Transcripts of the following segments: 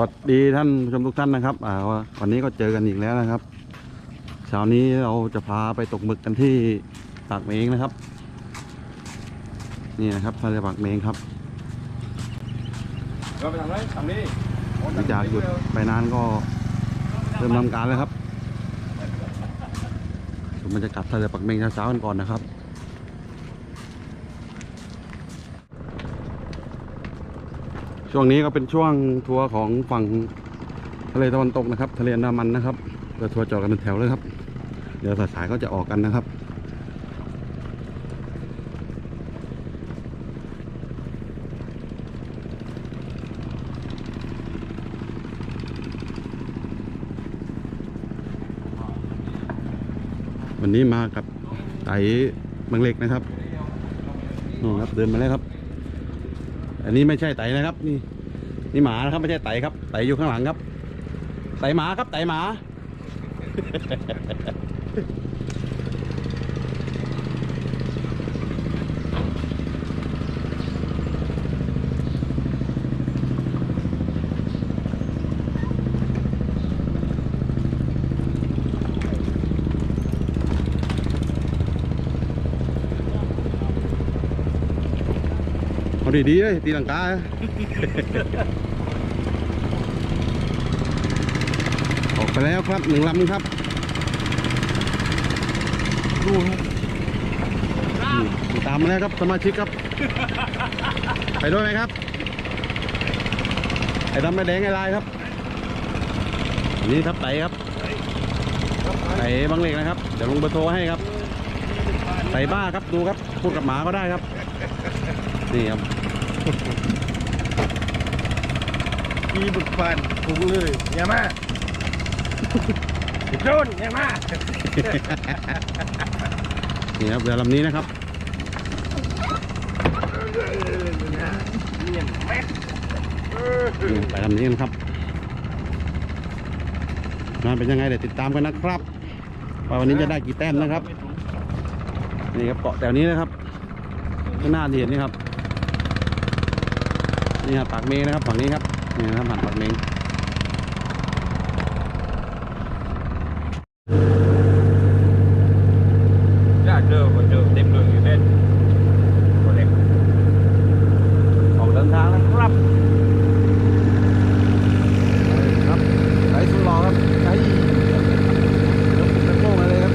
วัสดีท่านผู้ชมทุกท่านนะครับอ่าวันนี้ก็เจอกันอีกแล้วนะครับเช้านี้เราจะพาไปตกหมึกกันที่ปากเมงนะครับ นี่นะครับทะเลปากเมงครับเราไปทางไหนทางนี้หลังจากหยุดไปนานก็เริ่มทำการแล้วครับมบรรยากาศทะเลปากเมงเช้าๆกันก่อนนะครับ ช่วงนี้ก็เป็นช่วงทัวร์ของฝั่งทะเลตะวันตกนะครับ ทะเลอันดามันนะครับเรือทัวร์จอดกันเป็นแถวเลยครับ เดี๋ยวสายๆก็จะออกกันนะครับวันนี้มากับไต่บางเล็กนะครับนู่นครับเดินมาแล้วครับ อันนี้ไม่ใช่ไต่นะครับ นี่นี่หมานะครับไม่ใช่ไต่ครับไต่อยู่ข้างหลังครับไต่หมาครับไต่หมา เอาดีๆเลยตีลังกาออกไปแล้วครับหนึ่งลำครับดูตามมาแล้วครับสมาชิกครับ ไปด้วยไหมครับ ไอ้ดำไอ้แดงไอ้ลายครับ นี่ครับไต่ครับไต่บางเหล็กนะครับ เดี๋ยวลงเบอร์โทรให้ครับไต่บ้าครับดูครับพูดกับหมาก็ได้ครับ นี่ครับ มีบุตรฟันถูกเลยอย่ามาโดนอย่ามานี่ครับเรือลำนี้นะครับเนียนแม็กนี่ไปลำนี้กันครับงานเป็นยังไงเดี๋ยวติดตามกันนะครับว่าวันนี้จะได้กี่แต้มนะครับ นี่ครับเกาะแถวนี้นะครับข้างหน้าที่เห็นนี่ครับ นี่ครับปากเมงนะครับฝั่งนี้ครับนี่นะครับหานปากเมง ยากเจอมาเจอเต็มเลยอยู่เล่นคนเล็ก ออกเดินทางแล้วครับครับไหลสุดหล่อครับใช้ยกกระโปรงมาเลยครับ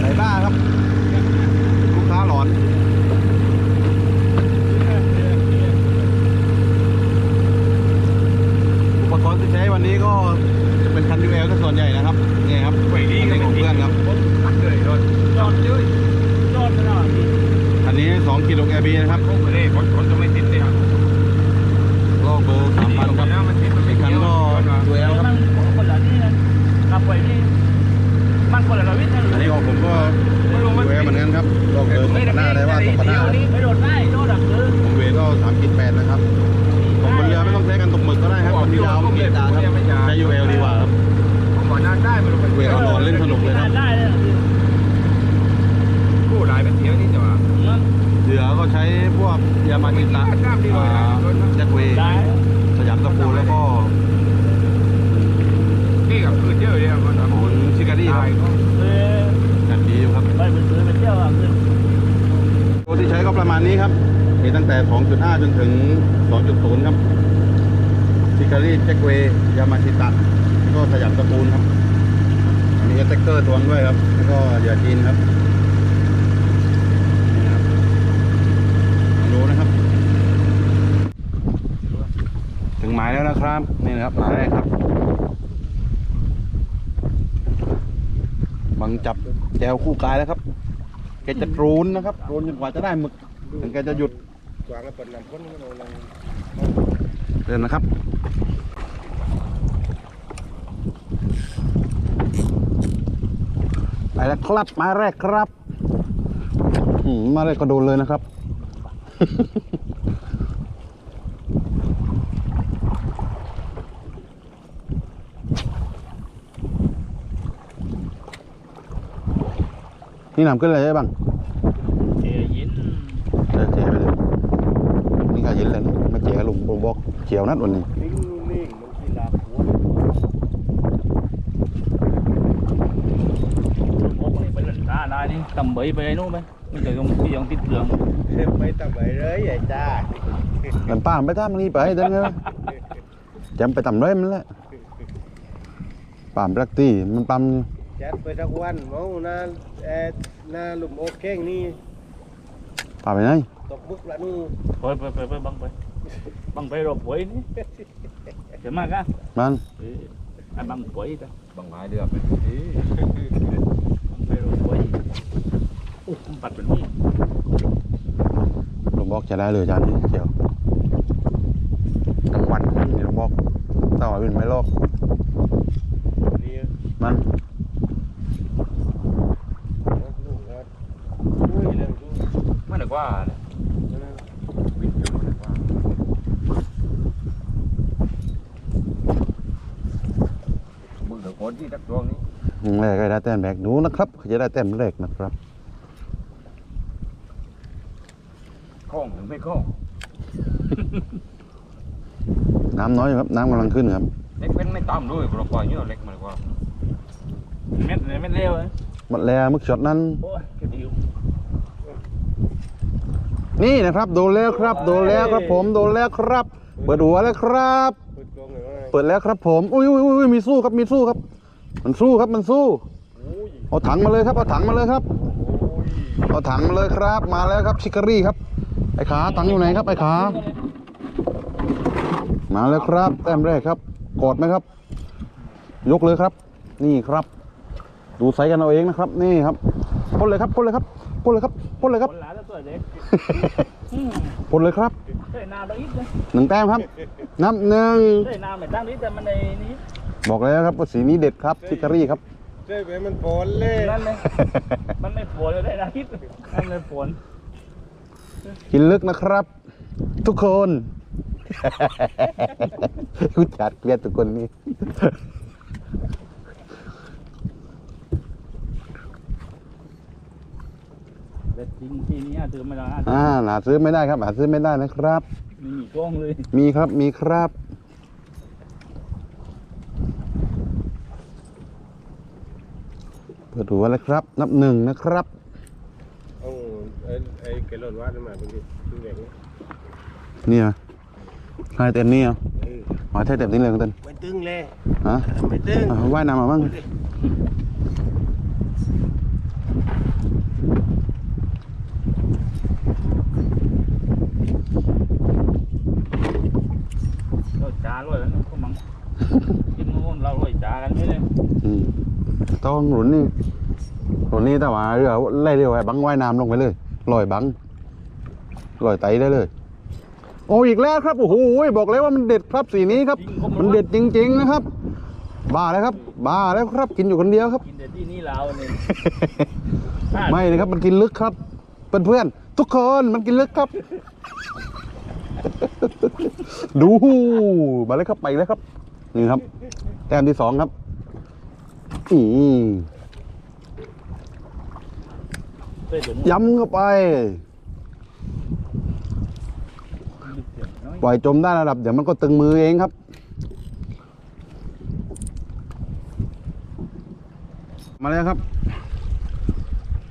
ไหลบ้าครับ ลูกค้าหลอน อุปกรณ์ที่ใช้วันนี้ก็จะเป็นคันยูเอลก็ส่วนใหญ่นะครับนี่ครับ ไหวดี อัน กั นี้ของเพื่อนครับ ตัดเลยโดนจอดเลยจอดไม่ได้ อันนี้ 2กิโลแกบีนะครับ โอ้โหเลยคนคนจะไม่ติดเลยครับ โลกเบอร์สามพันครับ แล้วมันติดมัน อี ไม่ กคัน เกี่ยว ก็ยูเอลครับ มันคนละนี่นะกับไว้นี่มันคนละระวิทย์นะ อันนี้ของผมก็ยูเอลเหมือนกันครับโลกเบอร์สองพัน ห้าได้ว่าสองพันห้าไม่โดนได้โดนดักคือผมเวก็สามกิโลแปดนะครับผมบนเรือไม่ต้องใช้กันตกหมึกก็ได้ครับคนที่ยาวไม่เกียจาครับใช้ยูเอลดีกว่าครับผมบอกน่าได้มันลงไปเวลานอนเล่นสนุกเลยครับได้เลยผู้หลายเป็นเสียวนี่จ้ะเรือก็ใช้พวกยามาจิตะอ่าแจ็คเวย์ได้สยามตะปูแล้วก็นี่กับคืนเยอะเลยมันหมุนชิคารี่ครับเออจัดดีอยู่ครับไปเป็นซื้อไปเที่ยวอะคือ ตัวที่ใช้ก็ประมาณนี้ครับ มีตั้งแต่ 2.5 จนถึง 2.0 ครับซิคารีแจ็คเวย์ยามาชิตะก็สยามตระกูลครับมีแท็กเตอร์ตัวนึงด้วยครับ แล้วก็เหยื่อจีนครับนี่ครับรู้นะครับ ถึงหมายแล้วนะครับ นี่นะครับหมายแรกครับ บังจับแจวคู่กายแล้วครับ แกจะโดรนนะครับโดรนจนกว่าจะได้หมึกถึงแกจะหยุดวางแล้วเปิดลำพ้นก็ลงเดินนะครับไปแล้วครับมาแรกครับมมาแรกก็โดนเลยนะครับ นี่นำขึ้นอะไรได้บ้างเจเยินเจเจไปเลยนี่ก็เยินเล้วไมาเจก็ลุงบงบอกเขียวนัดวันนี้ลายนี่ตำเบยไปไอ้นู้นไหมมันจะยังที่ยังติดเหลืองเริ่มไปตำาเบยเลยไอ้จ้าลำป้ามไปท่ามันนี่ไปดังงจำไปตำาเลยมันละป้ามแรักตีมันปั๊มจัดไปทักวันมองนะเอ หน้าหลุมโอเคงนี่ป่าไปไหนตกบึกละนู่นไปไปไปไปบังไปบังไปรบหวยนี่เดี๋ยวมากะมันเออไอ้บังหวยจ้ะบางไม้เดือบไหมบังไปรบหวยโอ้ผมปัดเป็นนี่หลวงบอกจะได้เลยจานนี้เกี่ยวกลางวันนี่หลวงบอกเต้าอื่นไม่ลอกนี่มัน ลูกครับอุ้ยเรื่องดู ไม่หนัก ว่าเลยวินอยู่ไม่หนักว่ามึงเดี๋ยวคนที่ตักดวงนี้แรกก็ได้แต้มแบกดูนะครับเขาจะได้แต้มแรกนะครับคล่องหรือไม่คล่องน้ำน้อยอยู่ครับน้ำกำลังขึ้นครับเล็กเป็นไม่ต่ำด้วยเพราะว่าเยอะเล็กมันกว่าเม็ดเลยเม็ดเร็วเลยหมดแล้วมึกช็อตนั้นโอ้ยกระดิว นี่นะครับโดนแล้วครับ โดนแล้วครับผมโดนแล้วครับ เปิดหัวแล้วครับ เปิดแล้วครับผมอุ้ยอุ้ยอุ้ยมีสู้ครับมีสู้ครับ มันสู้ครับมันสู้เอาถังมาเลยครับเอาถังมาเลยครับเอาถังมาเลยครับ มาแล้วครับชิคารี่ครับไอ้ขาถังอยู่ไหนครับไอ้ขามาแล้วครับแต้มแรกครับกอดไหมครับ ยกเลยครับ นี่ครับ ดูไซส์กันเอาเองนะครับ นี่ครับพ่นเลยครับพ่นเลยครับพ่นเลยครับพ่นเลยครับ คนหลานแล้วตัวเด็กอืมพ่นเลยครับเฮ้ยน้ำเราอีกเลยหนึ่งแต้มครับ นับหนึ่งเฮ้ยน้ำไม่ตั้งนี้แต่มันในนี้บอกแล้วครับว่าสีนี้เด็ดครับชิคารี่ครับใช่ไหมมันปอนเลยนั่นเลยมันไม่ฝนเลยได้นะคิดนั่นเลยฝนกินลึกนะครับ ทุกคนกูจัดเกลียดทุกคนนี่ แต่จริงที่นี้ถือไม่ได้อ่าหาซื้อไม่ได้ครับหาซื้อไม่ได้นะครับ ไม่มีกล้องเลยมีครับมีครับ เปิดหัวแล้วครับ นับหนึ่งนะครับเอาไอ้ไอ้เกลอนวาดมาเป็นดูแบบนี้เนี่ยใช่เต็มนี่เหรอเออหอยใช่เต็มนี่เลยคุณเต้นไม่ตึงเลยฮะไม่ตึงอะว่ายน้ำมาบ้างเราจ้าด้วยแล้วก็มังกินงูเราลอยจ้ากันไม่เลย อืมต้ องหลุนนี่หลุนนี่แต่ว่าเรือไล่เรือไว้บังว่ายน้ำลงไปเลยลอยบังลอยไตได้เลย โอ้อีกแล้วครับโอ้โหบอกเลยว่ามันเด็ดครับสีนี้ครับ มันเด็ดจริง ๆ นะครับ บ้าแล้วครับ บ้าแล้วครับกินอยู่คนเดียวครับกินแต่ที่นี่เราเนี่ยไม่นะครับมันกินลึกครับเพื่อนๆทุกคนมันกินลึกครับ ดูมาเลยครับไปแล้วครับนี่ครับ แต้มที่สองครับ อีเฮ้ยเดี๋ยวย้ำเข้าไปน้อยปล่อยจมได้ระดับ เดี๋ยวมันก็ตึงมือเองครับ มาแล้วครับ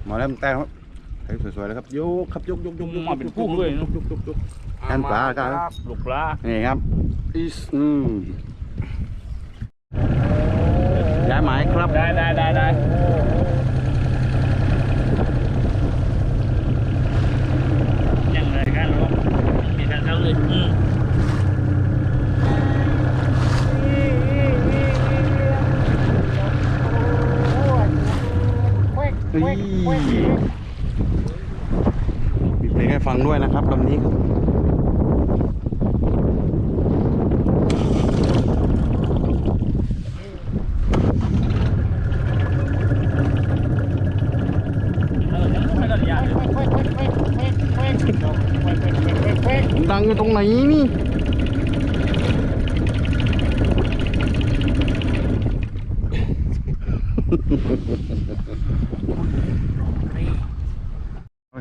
มาแล้วแต้มครับใช้สวยๆเลยครับยกครับยกยกยกยกมาเป็นพุ่งเลยเนอะยกยกยกแอนปลาครับลูกปลานี่ครับอีสอืม ย้ายหมายครับ ได้ได้ได้ได้ยังไงกันลูกมีทางเข้าเลยอืมนี่มีเพลงให้ฟังด้วยนะครับลำนี้ครับ เออยังไม่ได้ยากเลย มันดังอยู่ตรงไหนนี่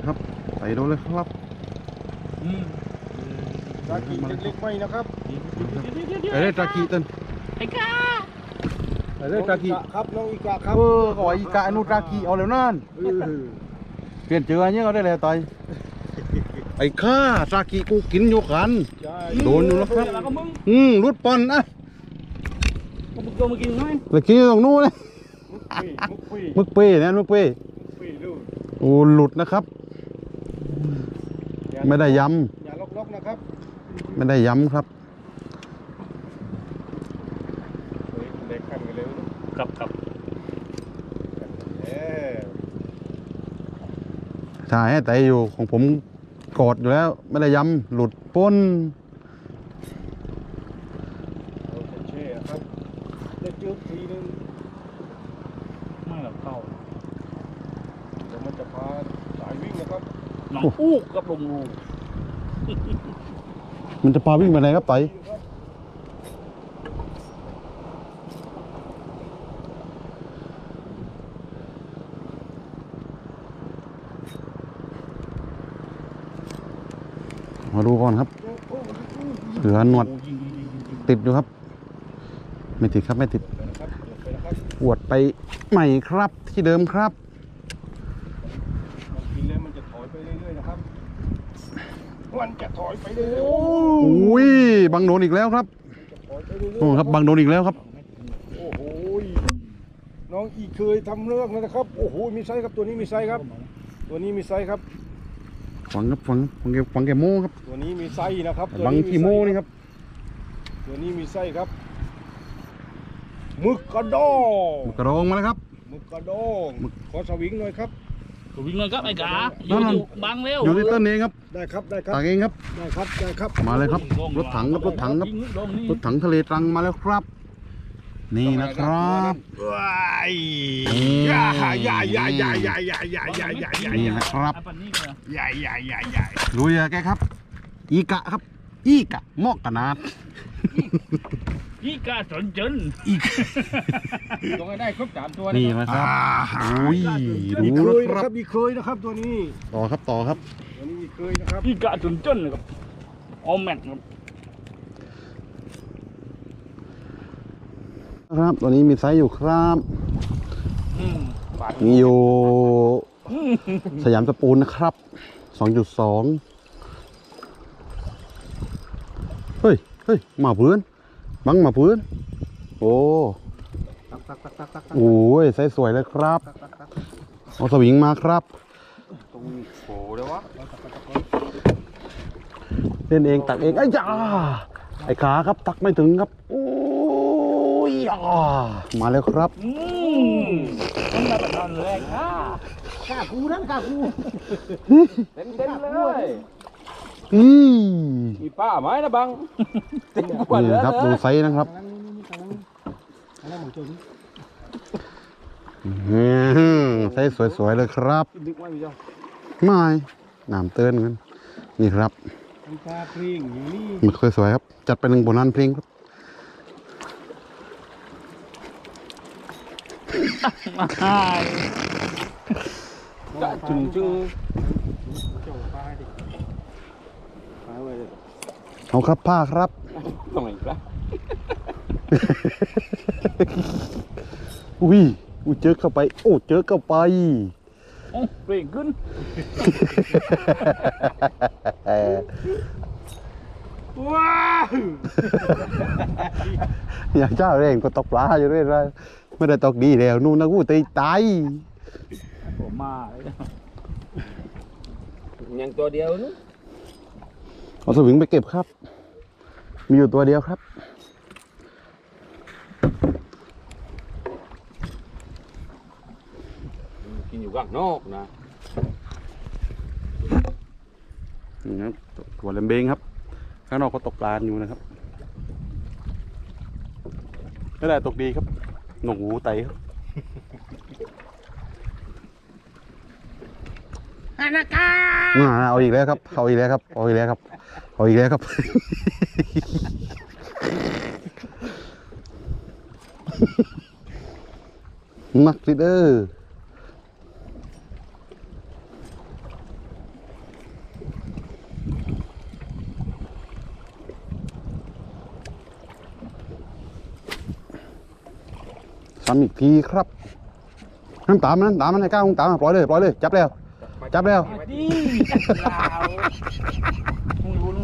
ครับใส่โดนเลยครับตากีเล็กๆไม่นะครับไอ้เรื่องตาคีต้นไอ้กาไอ้เรื่ตาคีครับน้องอีกาครับเออเขาว่าอีกาอนุตาคีเอาแล้วนั่นเปลี่ยนเจออันนี้ก็ได้เลยต่อยไอ้ข้าซากิกูกินอยู่กันโดนอยู่แล้วครับอืมรุดปอนนะมึงโดนมากินน้อยไปกินอยู่ตรงนู้นเลยมุกปี้มึกเป้เนี่ยมึกเป้มุกปี้ลูกโอ้หลุดนะครับ ไม่ได้ย้อย่าล็อกๆนะครับำไม่ได้ย้ำครับเฮ้ยเด็กกันกันเร็วนะกับกับเอ๊ะใช่แต่อยู่ของผมกอดอยู่แล้ว ไม่ได้ย้ำหลุดป้น เราจะเช่ครับได้จืดทีนึง ไม่หลับเข้า เดี๋ยวมันจะพาสายวิ่งนะครับ น้องอู้กับลงรูมันจะพาวิ่งไปไหนครับไตมาดูก่อนครับเหลือหนวดติดอยู่ครับ ไม่ติดครับไม่ติดปวดไปใหม่ครับที่เดิมครับ มันกินแล้วมันจะถอยไปเรื่อยๆนะครับ มันจะถอยไปเรื่อยๆโอ้อุ้ยบังโดนอีกแล้วครับจะถอยไปเรื่อยๆโอ้ครับบังโดนอีกแล้วครับ โอ้โหน้องอีเคยทำเรื่องแล้วนะครับ โอ้โหมีไซส์ครับตัวนี้มีไซส์ครับ ตัวนี้มีไซส์ครับฟังครับฟังฟังแกฟังแกโม่ครับ ตัวนี้มีไซส์นะครับตัวบังนี้ขี้โม่นี่ครับ ตัวนี้มีไส้ครับหมึกกระดองกระโดงมาแล้วครับหมึกกระดองขอสวิงหน่อยครับก็ วิ่งเลยครับไอ้กาอนั่ยู่นอยู่บังเร็วอยู่ที่ต้นนี้ครับได้ครับได้ครับตากเองครับได้ครับได้ครับมาเลยครับรถถังครับรถถังครับยิลูกดงนี่รถถังทะเลตรังมาแล้วครับ นี่นะครับว้ายนี่อย่าอย่าอย่าอย่าอย่าอย่าอย่าอย่าอย่าอย่านี่อย่านะครับอะปันนี้ก็อย่าอย่าอย่าอย่าลุยอะแกครับอีกะครับ อีกะมอกกะนาดยี่กาสนจนตรงได้ครบสามตัวนี่นะครับอุ้ยมีดูเคนะยคนะรับครับมีเคยนะครับตัวนี้ต่อครับต่อครับ ตัวนี้มีเคยนะครับยี่กาสนจนครับออมแมทครับครับตัวนี้มีไซส์อยู่ครับ อืมมีอยู่ สยามสปูนนะครับ 2.2 เฮ้ยเฮ้ยมาเพื่อนบังมาเพื่อนโอ้โอ้ยไซส์สวยเลยครับเอาสวิงมาครับตรงโผล่เลยวะเล่นเองตักเองไอ้จ้าไอ้ขาครับตักไม่ถึงครับโอ้ยอ่ามาแล้วครับอืมต้องมาแบบนอนแรกอะเต็มเต็มเลย อืมมีป้าไหมนะบังเต็มกว่านี่เลยนะครับดูไซส์นะครับอืมไซส์สวยๆเลยครับนึกว่ามีเจ้าไม่น้ำเตือนกันนี่ครับมีปลาครีงอยู่นี่มันเคยสวยครับ จัดไปหนึ่งโบนันเพลงครับมาหายจะจึงจึง เจ้าปลาดิปลาไว้เลย เอาครับผ้าครับตรงไหนปะอุ้ยอุ้ยเจอเข้าไป โอ้เจอเข้าไปโอ้เปล่งขึ้นว้าวอย่าเจ้าเร่งก็ตกปลาอยู่เรื่อยๆไม่ได้ตกดีแล้วนู่นนะกูตีตายผมมาเลยยังตัวเดียวนู้น เอาสวิงไปเก็บครับ มีอยู่ตัวเดียวครับกินอยู่ข้างนอกนะนี่ครับตัวเลมเบงครับ ข้างนอกก็ตกปลาอยู่นะครับไม่ได้ตกดีครับ หนกหูไตครับ อ่าเอาอีกแล้วครับ เอาอีกแล้วครับ เอาอีกแล้วครับ เอาอีกแล้วครับ มักสิเดอร์ซ้ำอีกทีครับน้ำตามมันน้ำตามมันให้ก้าวตามมาปล่อยเลย ปล่อยเลย จับแล้ว ไปจับแล้ว đi lào không luôn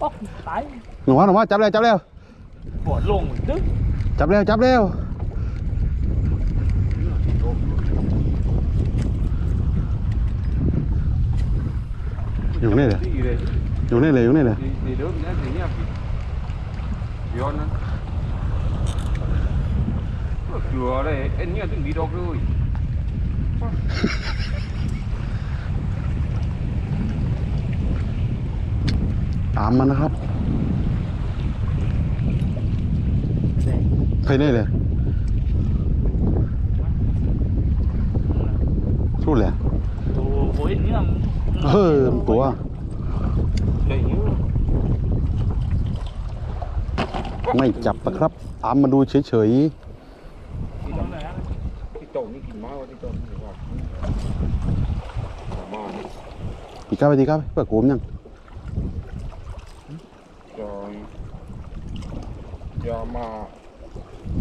bóc tái หนูว่าหนูว่าจับแล้วจับแล้ว bỏ lồng một tức จับแล้วจับแล้วอยู่นี่เลย đi đây อยู่นี่เลยอยู่นี่เลย đi đi đớp ตามมันนะครับใครนี่เลยสู้เลย đồ với nữa เออตัว đây nhớ ไม่จับนะครับ ตามมาดูเฉย cái tổ như kỳ máu cái tổ như vậy mà ๆอีกก้าวไปดีก้าวไปเปิดกูมยัง giờ mà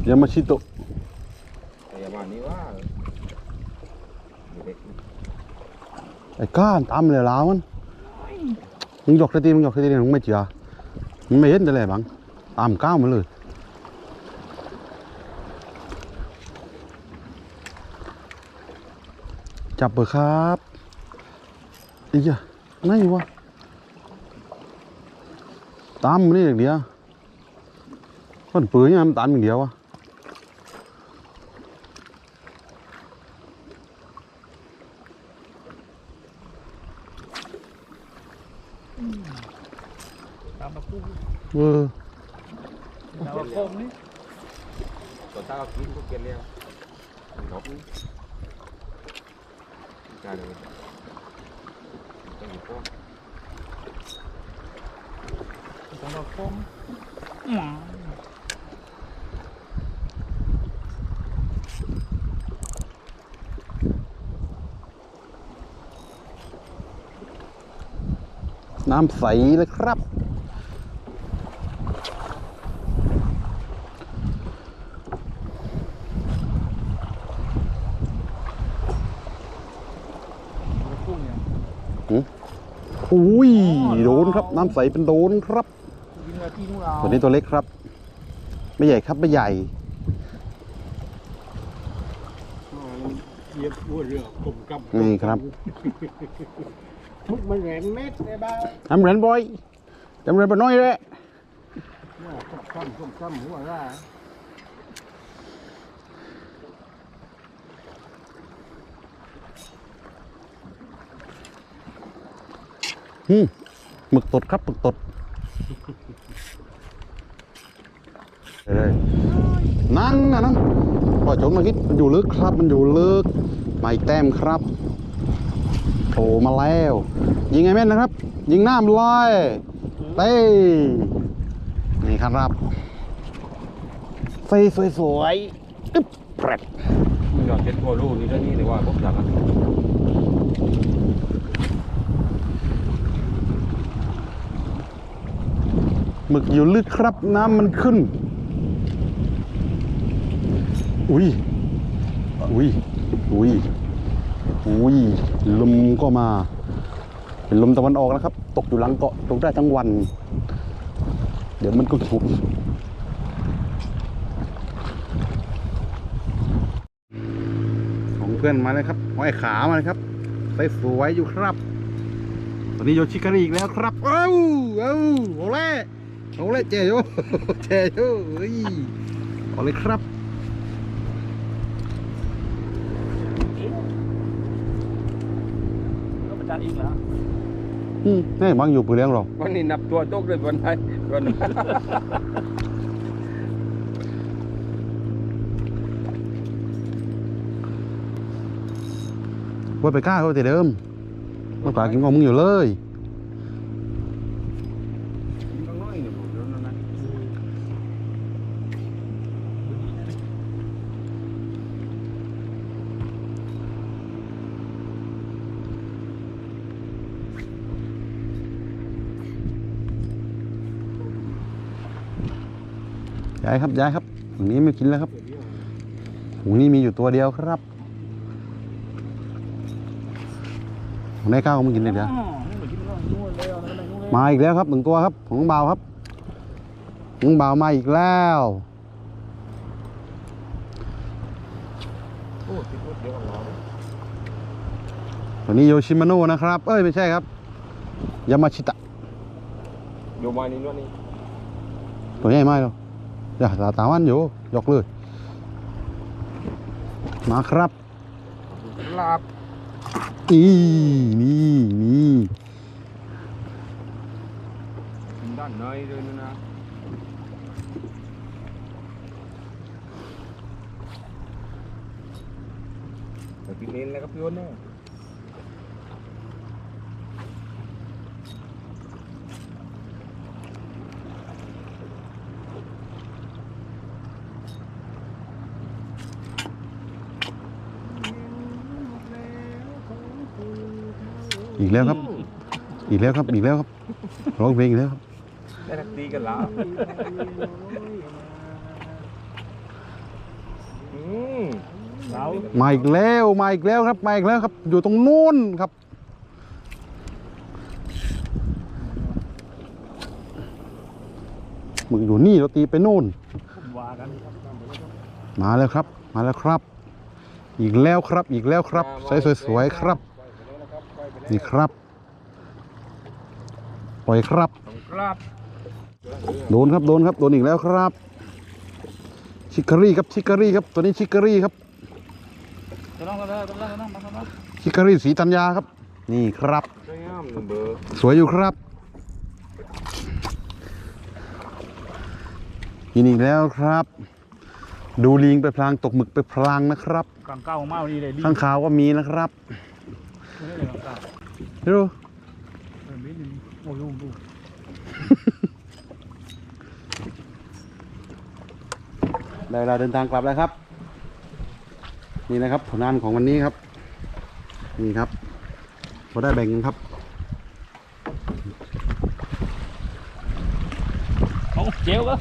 ยามาชิโตะ giờ mà đi quá ไอ้ก้านตามเลยลาวมันมึงหยอกสตีมึงหยอกสตีมึงไม่เจือมึงไม่เห็นแต่แหละบังตามก้าวมาเลยจับเบอร์ครับอีกอะไหนวะตามมันนี่อย่างเดียว มันปื้อยามตันอย่างเดียวอะตามมาคู่เออตามมาคมนี่ตัวตาเอากินก็เกลี้ยงแล้วนกนี่กาเลยต้องอยู่ก้มองมาคมหมำใสเลยครับ khu nhỉ อุ้ยโดนครับ น้ำใสเป็นโดนครับ nhưng mà chi nào ตัวนี้ตัวเล็กครับ ไม่ใหญ่ครับไม่ใหญ่เหยียบหัวเรือกลมกำนี่ครับทุก มันแหวนเม็ดได้บ้างทำเหรียญบอยจำเหรียญปน้อยเลยว่าส้มซ้ำส้มซ้ำหัวร่าอืมหมึกตดครับหมึกตดเลยนั่นนะนั่นปล่อยจนมาคิดมันอยู่ลึกครับ มันอยู่ลึกไม่แต้มครับ โผล่มาแล้ว ยิงไงแม่นนะครับ ยิงหน้ามนลอยเต้นี่ครับไฟสวยๆอึ๊บแปรด nhỏ chết thua luôn đi đó đi để qua bốc ra หมึกอยู่ลึกครับน้ำมันขึ้น อุ้ยอุ้ยอุ้ย อุ้ยลมก็มา เป็นลมตะวันออกนะครับ ตกอยู่หลังเกาะตกได้ทั้งวัน เดี๋ยวมันก็ถูกของเพื่อนมาเลยครับห้อยขามาเลยครับใส่สวยอยู่ครับ ตอนนี้โยชิคาริอีกแล้วครับ เอ้าเอ้าโอเล่โอเล่เจโยเจโยเฮ้ยเอาเลยครับ nó phải chặt ít là อืมนี่บางอยู่ปืนเลี้ยงเราวันนี้นับตัวตกเลยวันไหนวันนั้นว่าไปกล้าเขาแต่เดิมมันกว่ากินของมึงอยู่เลย ข้างน้อยนี่ผมรู้แล้วนะ ย้ายครับย้ายครับตรงนี้ไม่กินแล้วครับตรงนี้มีอยู่ตัวเดียวครับได้ข้าวของมึงกินเลยเดี๋ยวอ๋อนี่เหมือนที่มันนู่นเลยเอาแล้วก็นู่นเลยมาอีกแล้วครับหนึ่งตัวครับของน้องเบาครับน้องเบามาอีกแล้วโอ้ติดรถเดี๋ยวของเราตัวนี้โยชิมาโน่นะครับ เอ้ยไม่ใช่ครับยามาชิตะอยู่มานี่นู่นนี่ตัวใหญ่มากเลย อย่าตาตาวันอยู่ ยกเลย มาครับลาบอีนี่นี่ด้านในเลยนะนะแต่พี่เน้นแล้วก็พี่อ้นเนี่ยอี แล้วครับ อีกแล้วครับ อีกแล้วครับ ร้องเพลงอีกแล้วครับได้ทักตีกันละอืมเรามาอีกแล้วมาอีกแล้วครับมาอีกแล้วครับ อยู่ตรงนู้นครับมึงอยู่นี่เราตีไปนู่นผมว่ากันมาแล้วครับ มาแล้วครับ อีกแล้วครับอีกแล้วครับใส่สวยๆครับ นี่ครับ ปล่อยครับต้องกราบโดนครับโดนครับโดนอีกแล้วครับ ชิคกรี่ครับชิคกรี่ครับตัวนี้ชิคกรี่ครับจะต้องต้องต้องต้องต้องต้องต้องชิคกรี่สีธัญญาครับ นี่ครับสวยงามหนึ่งเบอร์สวยอยู่ครับกินอีกแล้วครับ ดูลิงไปพลางตกหมึกไปพลางนะครับกลางเก้าของเมาดีเลยดีข้างขาวก็มีนะครับ ไม่ได้เลยกลางเก้าไม่รู้เออไม่ดีโอ้ยดูดูได้เวลาเดินทางกลับแล้วครับ นี่นะครับผลงานของวันนี้ครับ นี่ครับพอได้แบ่งกันครับโอ้เจ๋วก็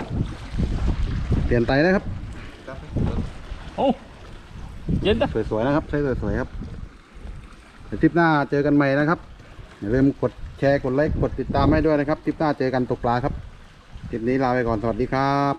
เปลี่ยนไตนะครับโอ้เย็นจ้ะสวยๆนะครับใช้สวยๆครับเดี๋ยวทริปหน้าเจอกันใหม่นะครับ อย่าลืมกดแชร์กดไลค์กดติดตามให้ด้วยนะครับทริปหน้าเจอกันตกปลาครับคลิปนี้ลาไปก่อนสวัสดีครับ